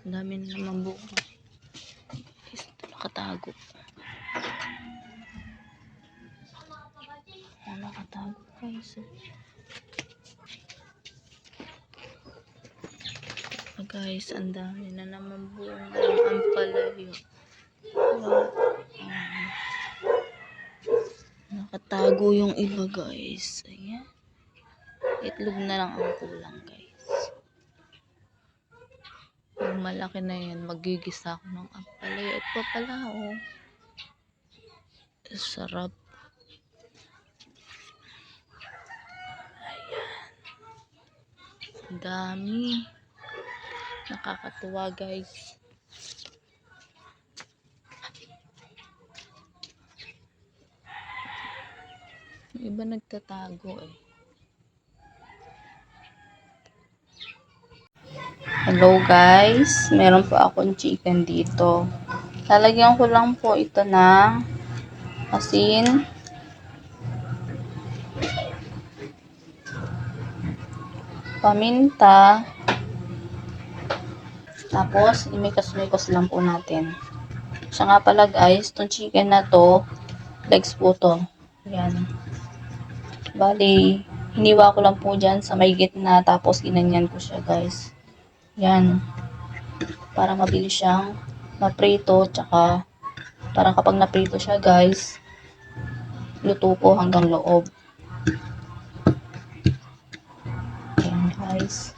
Ang dami na naman. Guys, ito nakatago. Oh, nakatago guys. Oh, guys, ang dami na naman bunga ng ampalayo. Wow. Ah. Nakatago yung iba guys. Ayan. Itlog na lang ang kulang guys. Yung malaki na yan, magigisa ako ng ampalaya. Ito pala oh. Sarap. Ayan. Dami. Nakakatuwa guys. Iba nagtatago eh. Hello guys, meron po akong chicken dito. Lalagyan ko lang po ito ng asin. Paminta. Tapos, imikos-mikos lang po natin. Siya nga pala guys, itong chicken na to, legs po to. Yan. Bali, hiniwa ko lang po dyan sa may gitna, tapos ginanyan ko siya guys. Yan. Para mabilis siyang maprito, tsaka para kapag naprito siya guys, luto po hanggang loob. Yan guys.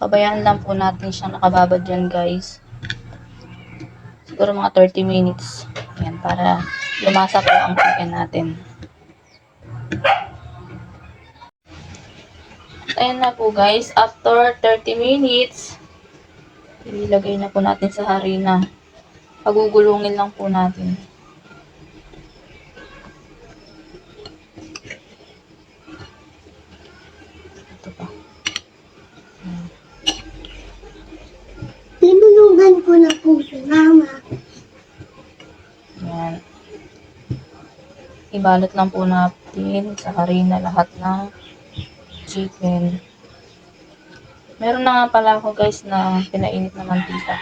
Pabayaan lang po natin siyang nakababad dyan guys. Siguro mga 30 minutes. Yan, para lumasa po ang chicken natin. Ayan na po guys, after 30 minutes, ilagay na po natin sa harina. Pagugulungin lang po natin. Ito pa. Tinulugan ko na po si Mama. Yan. Ibalot lang po natin sa harina lahat ng chicken. Meron na nga pala ako guys na pinainit na mantika.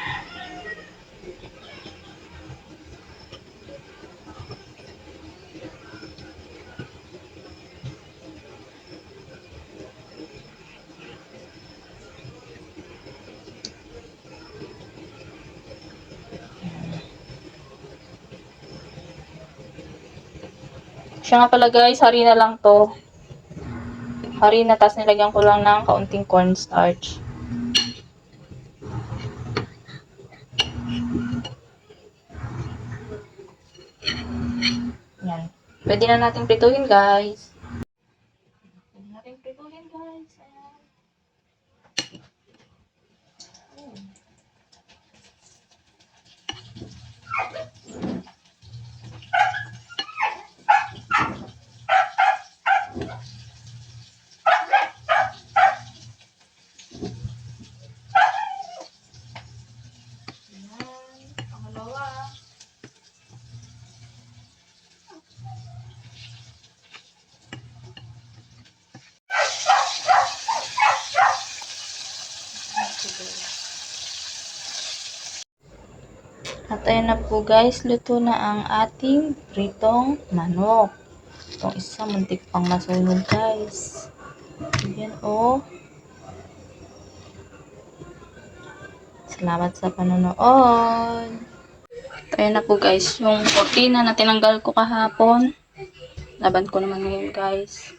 Siya nga pala guys, harina lang to. Harina, tapos nilagyan ko lang ng kaunting cornstarch. Yan. Pwede na natin prituhin guys. Pwede natin prituhin guys. Ayan. Ayan. At ayan na po guys, luto na ang ating pritong manok. Itong isa, muntik pang masunog guys. Ayan oh. Salamat sa panonood. At ayan na po guys, yung cortina na tinanggal ko kahapon. Laban ko naman ngayon guys.